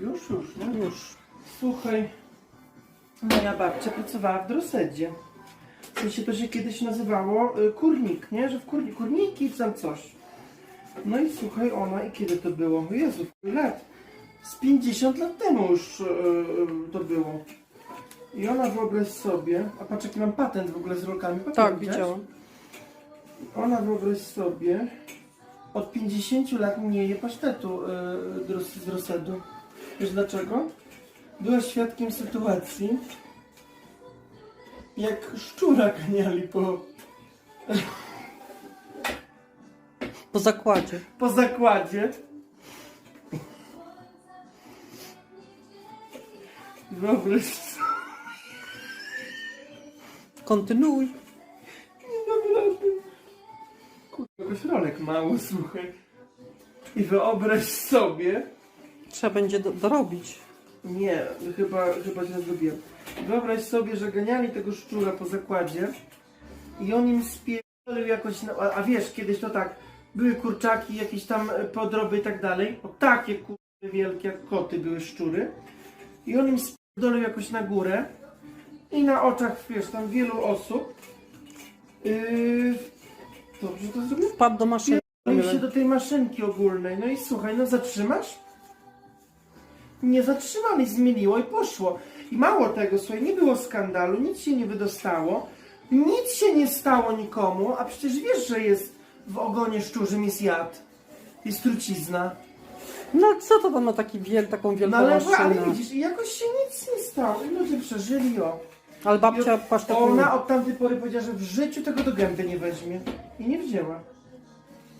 Już, już, nie? Już. Słuchaj, moja babcia pracowała w Drosedzie. W sensie to się kiedyś nazywało y, kurnik, nie? Że w kurni, kurniki czy tam coś. No i słuchaj, ona i kiedy to było? Jezu, lat? Z 50 lat temu już y, y, to było. I ona wyobraź sobie, a patrz jaki mam patent w ogóle z rolkami. Patrz, Tak, widziałam. Ona wyobraź sobie, od 50 lat nie je pasztetu y, dros- z Drosedu. Wiesz dlaczego? Była świadkiem sytuacji, jak szczura ganiali po, Po zakładzie. po zakładzie. Wyobraź sobie, Kontynuuj. rady. Kurde, jakoś rolek mało, słuchaj. I wyobraź sobie, Trzeba będzie do, dorobić. Nie, chyba, chyba źle zrobiłem. Wyobraź sobie, że ganiali tego szczura po zakładzie i on im spierdolił jakoś, na, a, a wiesz, kiedyś to tak, były kurczaki, jakieś tam podroby i tak dalej, o takie kurde wielkie jak koty były szczury i on im spierdolił jakoś na górę i na oczach, wiesz, tam wielu osób yy, dobrze to zrobiłem? Wpadł do maszyny. Pierdolił się do tej maszynki ogólnej. No i słuchaj, no zatrzymasz? Nie zatrzymali, zmieniło i poszło. I mało tego, słuchaj, nie było skandalu, nic się nie wydostało, nic się nie stało nikomu, a przecież wiesz, że jest w ogonie szczurzym jest jad, jest trucizna. No co to tam ma taki wiel, taką wielką No ale, ale widzisz, i jakoś się nic nie stało i ludzie przeżyli, o. Ale babcia pasztetu... Ona od tamtej pory powiedziała, że w życiu tego do gęby nie weźmie. I nie wzięła.